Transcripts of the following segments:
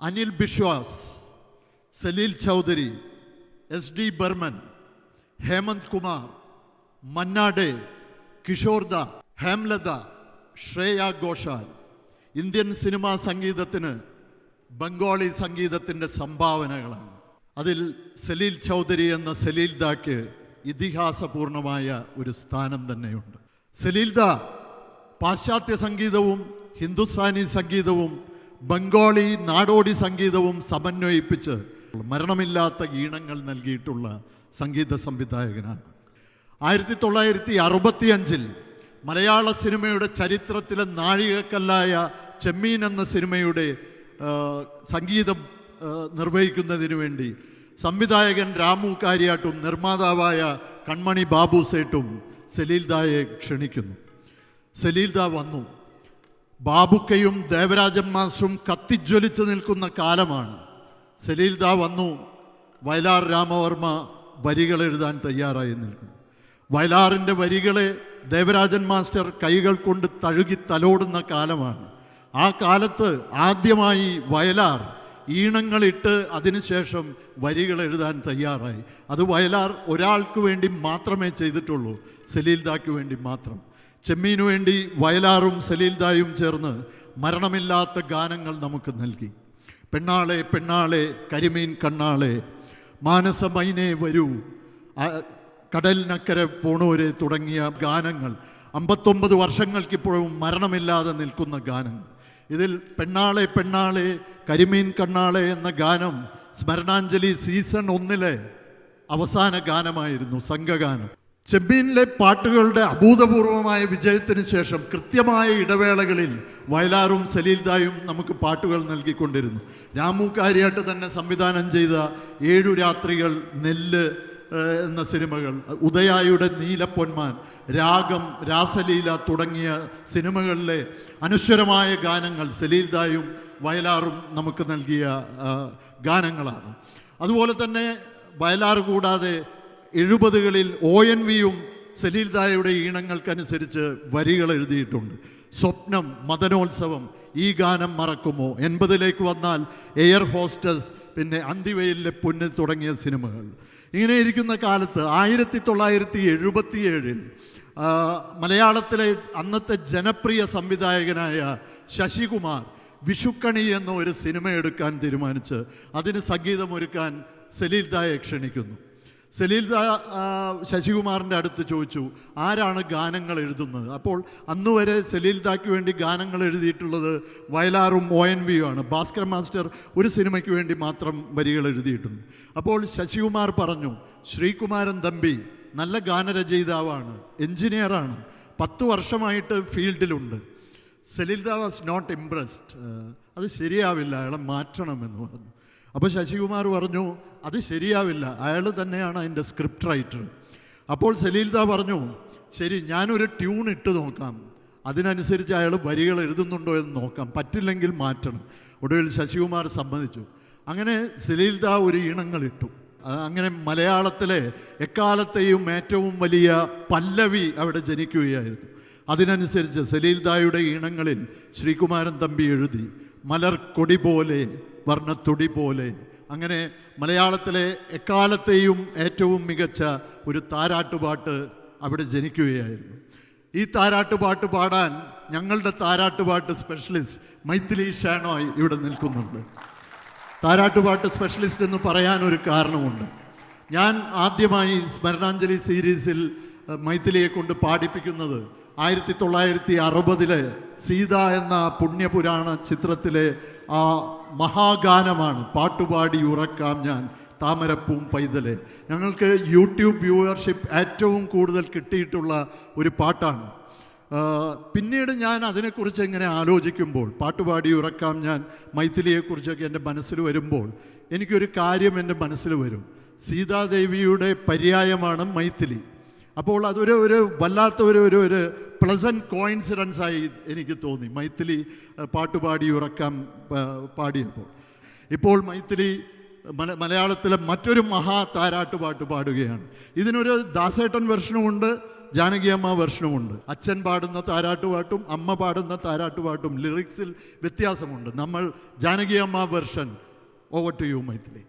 Anil Biswas Salil Chowdhury S D Burman Hemant Kumar Manna Dey കിഷോർദ Hemlata Shreya Ghoshal. Indian cinema സംഗീതത്തിന് ബംഗാളി സംഗീതത്തിന്റെ സംഭാവനകളാണ്. അതിൽ സലീൽ ചൗധരി എന്ന സലീൽ ദാക്ക് ഇതിഹാസപൂർണമായ ഒരു സ്ഥാനം തന്നെയുണ്ട്. സലീൽ ദ പാശ്ചാത്യ സംഗീതവും ഹിന്ദുസ്ഥാനി സംഗീതവും ബംഗാളി നാടോടി സംഗീതവും സമന്വയിപ്പിച്ച് മരണമില്ലാത്ത ഈണങ്ങൾ നൽകിയിട്ടുള്ള സംഗീത സംവിധായകനാണ്. ആയിരത്തി തൊള്ളായിരത്തി അറുപത്തി അഞ്ചിൽ മലയാള സിനിമയുടെ ചരിത്രത്തിലെ നാഴികക്കല്ലായ ചെമ്മീൻ എന്ന സിനിമയുടെ സംഗീതം നിർവഹിക്കുന്നതിനു വേണ്ടി സംവിധായകൻ രാമു കാര്യാട്ടും നിർമ്മാതാവായ കൺമണി ബാബു സേട്ടും സലീൽദായെ ക്ഷണിക്കുന്നു. സലീൽദ വന്നു. ബാബുക്കയും ദേവരാജൻ മാസ്റ്ററും കത്തിജ്വലിച്ച് നിൽക്കുന്ന കാലമാണ്. സലീൽദ വന്നു. വയലാർ രാമവർമ്മ വരികൾ എഴുതാൻ തയ്യാറായി നിൽക്കുന്നു. വയലാറിന്റെ വരികളെ ദേവരാജൻ മാസ്റ്റർ കൈകൾ കൊണ്ട് തഴുകി തലോടുന്ന കാലമാണ്. ആ കാലത്ത് ആദ്യമായി വയലാർ ഈണങ്ങളിട്ട് അതിനുശേഷം വരികൾ എഴുതാൻ തയ്യാറായി. അത് വയലാർ ഒരാൾക്ക് വേണ്ടി മാത്രമേ ചെയ്തിട്ടുള്ളൂ സലീൽദാക്ക് വേണ്ടി മാത്രം. ചെമ്മീനു വേണ്ടി വയലാറും സലീൽദായും ചേർന്ന് മരണമില്ലാത്ത ഗാനങ്ങൾ നമുക്ക് നൽകി. പെണ്ണാളെ പെണ്ണാളെ കരിമീൻ കണ്ണാളെ മാനസമൈനെ വരൂ കടലിനക്കരെ പോണൂരെ തുടങ്ങിയ ഗാനങ്ങൾ. അമ്പത്തൊമ്പത് വർഷങ്ങൾക്കിപ്പോഴും മരണമില്ലാതെ നിൽക്കുന്ന ഗാനങ്ങൾ. ഇതിൽ പെണ്ണാളെ പെണ്ണാളെ കരിമീൻ കണ്ണാളെ എന്ന ഗാനം സ്മരണാഞ്ജലി സീസൺ ഒന്നിലെ അവസാന ഗാനമായിരുന്നു സംഘഗാനം. ചെമ്മീനിലെ പാട്ടുകളുടെ അഭൂതപൂർവമായ വിജയത്തിന് ശേഷം കൃത്യമായ ഇടവേളകളിൽ വയലാറും സലീൽദായും നമുക്ക് പാട്ടുകൾ നൽകിക്കൊണ്ടിരുന്നു. രാമു കാര്യായിട്ട് തന്നെ സംവിധാനം ചെയ്ത ഏഴു രാത്രികൾ നെല്ല് എന്ന സിനിമകൾ. ഉദയായുടെ നീലപ്പൊന്മാൻ രാഗം രാസലീല തുടങ്ങിയ സിനിമകളിലെ അനശ്വരമായ ഗാനങ്ങൾ സലീൽദായും വയലാറും നമുക്ക് നൽകിയ ഗാനങ്ങളാണ്. അതുപോലെ തന്നെ വയലാർ കൂടാതെ എഴുപതുകളിൽ ഒ എൻ വിയും സലീൽദായുടെ ഈണങ്ങൾക്കനുസരിച്ച് വരികൾ എഴുതിയിട്ടുണ്ട്. സ്വപ്നം മദനോത്സവം ഈ ഗാനം മറക്കുമോ? എൺപതിലേക്ക് വന്നാൽ എയർ ഹോസ്റ്റസ് പിന്നെ അന്തിവയിലെ പൊന്ന് തുടങ്ങിയ സിനിമകൾ. ഇങ്ങനെ ഇരിക്കുന്ന കാലത്ത് ആയിരത്തി തൊള്ളായിരത്തി എഴുപത്തിയേഴിൽ മലയാളത്തിലെ അന്നത്തെ ജനപ്രിയ സംവിധായകനായ ശശികുമാർ വിഷുക്കണി എന്ന ഒരു സിനിമ എടുക്കാൻ തീരുമാനിച്ച് അതിന് സംഗീതമൊരുക്കാൻ സലീൽദായെ ക്ഷണിക്കുന്നു. സലീൽദ ആ, ശശികുമാറിന്റെ അടുത്ത് ചോദിച്ചു ആരാണ് ഗാനങ്ങൾ എഴുതുന്നത്? അപ്പോൾ അന്ന് വരെ സലീൽദാക്ക് വേണ്ടി ഗാനങ്ങൾ എഴുതിയിട്ടുള്ളത് വയലാറും ഒ എൻ വിയും ആണ്. ഭാസ്കർ മാസ്റ്റർ ഒരു സിനിമയ്ക്ക് വേണ്ടി മാത്രം വരികൾ എഴുതിയിട്ടുണ്ട്. അപ്പോൾ ശശികുമാർ പറഞ്ഞു ശ്രീകുമാരൻ തമ്പി നല്ല ഗാനരചയിതാവാണ് എഞ്ചിനീയറാണ് പത്ത് വർഷമായിട്ട് ഫീൽഡിലുണ്ട്. സലീൽദ വാസ് നോട്ട് ഇംപ്രസ്ഡ്. അത് ശരിയാവില്ല അയാളെ മാറ്റണമെന്ന് പറഞ്ഞു. അപ്പോൾ ശശികുമാർ പറഞ്ഞു അത് ശരിയാവില്ല. അയാൾ തന്നെയാണ് അതിന്റെ സ്ക്രിപ്റ്റ് റൈറ്റർ അപ്പോൾ സലീൽദ പറഞ്ഞു ശരി ഞാനൊരു ട്യൂൺ ഇട്ട് നോക്കാം. അതിനനുസരിച്ച് അയാൾ വരികൾ എഴുതുന്നുണ്ടോ എന്ന് നോക്കാം. പറ്റില്ലെങ്കിൽ മാറ്റണം. ഒടുവിൽ ശശികുമാർ സമ്മതിച്ചു. അങ്ങനെ സലീൽദ ഒരു ഈണങ്ങൾ ഇട്ടു. അങ്ങനെ മലയാളത്തിലെ എക്കാലത്തെയും ഏറ്റവും വലിയ പല്ലവി അവിടെ ജനിക്കുകയായിരുന്നു. അതിനനുസരിച്ച് സലീൽദായുടെ ഈണങ്ങളിൽ ശ്രീകുമാരൻ തമ്പി എഴുതി മലർ കൊടി പോലെ വർണത്തുടി പോലെ. അങ്ങനെ മലയാളത്തിലെ എക്കാലത്തെയും ഏറ്റവും മികച്ച ഒരു താരാട്ടുപാട്ട് അവിടെ ജനിക്കുകയായിരുന്നു. ഈ താരാട്ടുപാട്ട് പാടാൻ ഞങ്ങളുടെ താരാട്ടുപാട്ട് സ്പെഷ്യലിസ്റ്റ് മൈഥിലി ഷാനോയ് ഇവിടെ നിൽക്കുന്നുണ്ട്. താരാട്ടുപാട്ട് സ്പെഷ്യലിസ്റ്റ് എന്ന് പറയാൻ ഒരു കാരണമുണ്ട്. ഞാൻ ആദ്യമായി സ്മരണാഞ്ജലി സീരീസിൽ മൈഥിലിയെ കൊണ്ട് പാടിപ്പിക്കുന്നത് ആയിരത്തി തൊള്ളായിരത്തി അറുപതിലെ സീത എന്ന പുണ്യപുരാണ ചിത്രത്തിലെ ആ മഹാഗാനമാണ് പാട്ടുപാടി ഉറക്കാം ഞാൻ താമരപ്പൂം പൈതലെ. ഞങ്ങൾക്ക് യൂട്യൂബ് വ്യൂവർഷിപ്പ് ഏറ്റവും കൂടുതൽ കിട്ടിയിട്ടുള്ള ഒരു പാട്ടാണ്. പിന്നീട് ഞാൻ അതിനെക്കുറിച്ച് ഇങ്ങനെ ആലോചിക്കുമ്പോൾ പാട്ടുപാടി ഉറക്കാം ഞാൻ മൈഥിലിയെക്കുറിച്ചൊക്കെ എന്റെ മനസ്സിൽ വരുമ്പോൾ എനിക്കൊരു കാര്യം എന്റെ മനസ്സിൽ വരും. സീതാദേവിയുടെ പര്യായമാണ് മൈഥിലി. അപ്പോൾ അതൊരു ഒരു വല്ലാത്ത ഒരു ഒരു ഒരു പ്ലസന്റ് കോയിൻസിഡൻസ് ആയി എനിക്ക് തോന്നി. മൈഥിലി പാട്ടുപാടി ഉറക്കം പാടിയപ്പോൾ. ഇപ്പോൾ മൈഥിലി മല മലയാളത്തിലെ മറ്റൊരു മഹാ താരാട്ട് പാട്ട് പാടുകയാണ്. ഇതിനൊരു ദാസേട്ടൻ വെർഷനുമുണ്ട് ജാനകിയമ്മ വെർഷനുമുണ്ട് അച്ഛൻ പാടുന്ന താരാട്ടുപാട്ടും അമ്മ പാടുന്ന താരാട്ടുപാട്ടും ലിറിക്സിൽ വ്യത്യാസമുണ്ട്. നമ്മൾ Janakiamma version over to you Mythili.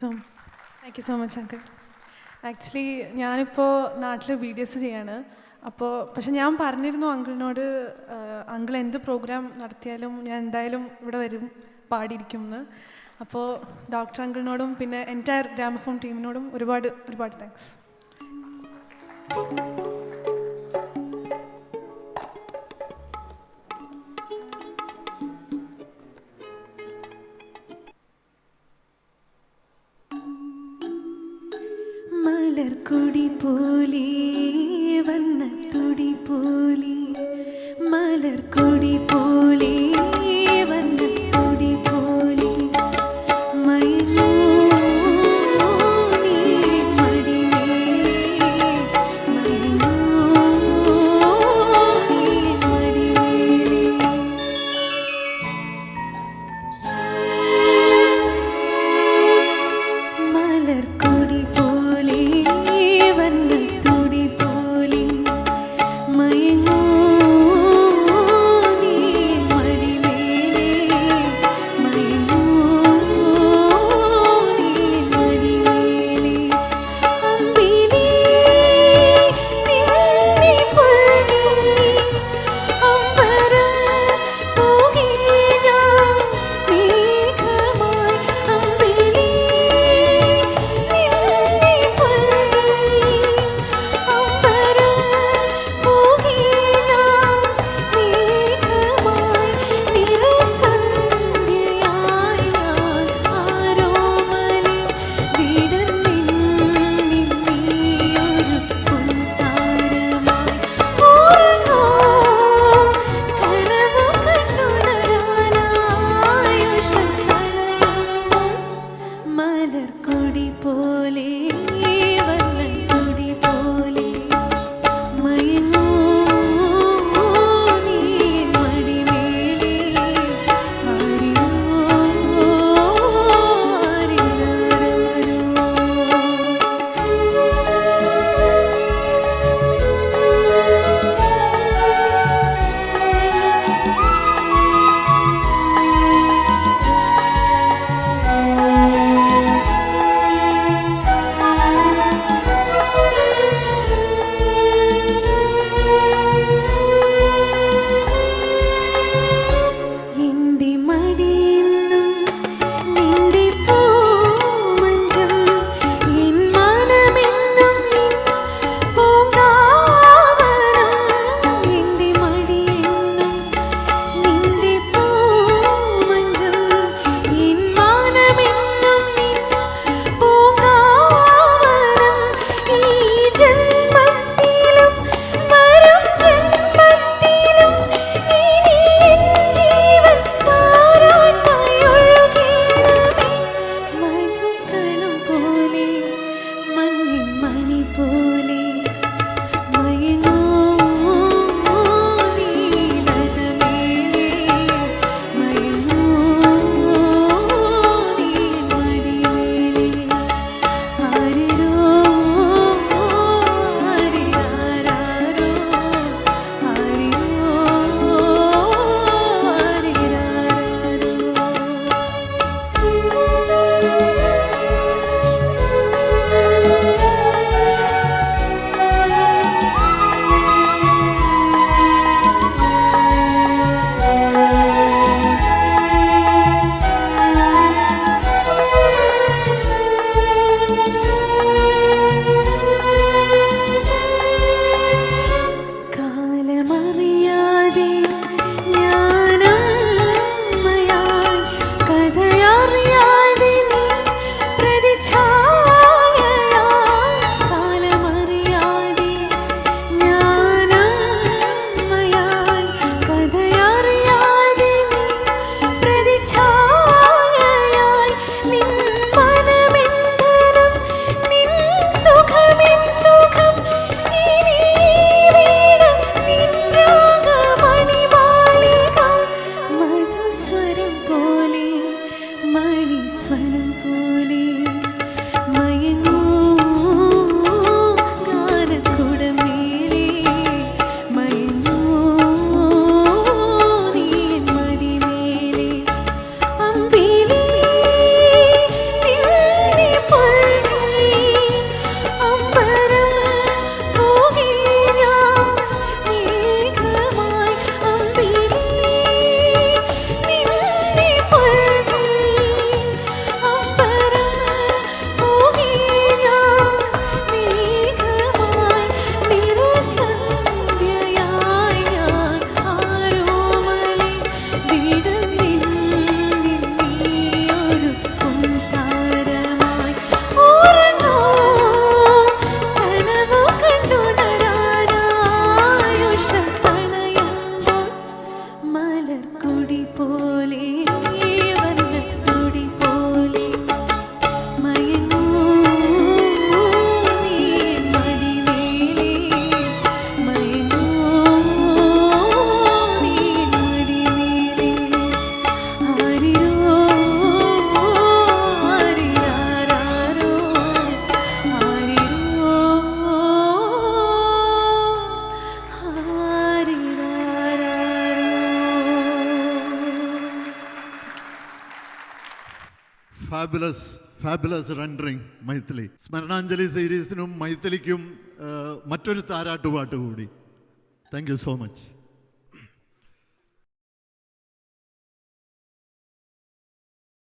Thank you so much uncle actually ഞാനിപ്പോൾ നാട്ടിൽ ബി ഡി എസ് ചെയ്യാണ്. അപ്പോൾ പക്ഷെ ഞാൻ പറഞ്ഞിരുന്നു അങ്കിളിനോട് അങ്കിൾ എന്ത് പ്രോഗ്രാം നടത്തിയാലും ഞാൻ എന്തായാലും ഇവിടെ വരും പാടിയിരിക്കും എന്ന് അപ്പോൾ ഡോക്ടർ അങ്കിളിനോടും പിന്നെ എന്റയർ ഗ്രാമഫോൺ ടീമിനോടും ഒരുപാട് ഒരുപാട് താങ്ക്സ് മലർക്കൊടി വന്ന തുടിപ്പോലി പോലെ ഫാബുലസ് ഫാബുലസ് റെൻഡറിങ് മൈഥിലി സ്മരണാഞ്ജലി സീരീസിനും മൈഥിലിക്കും മറ്റൊരു താരാട്ടുപാട്ട് കൂടി. Thank you so much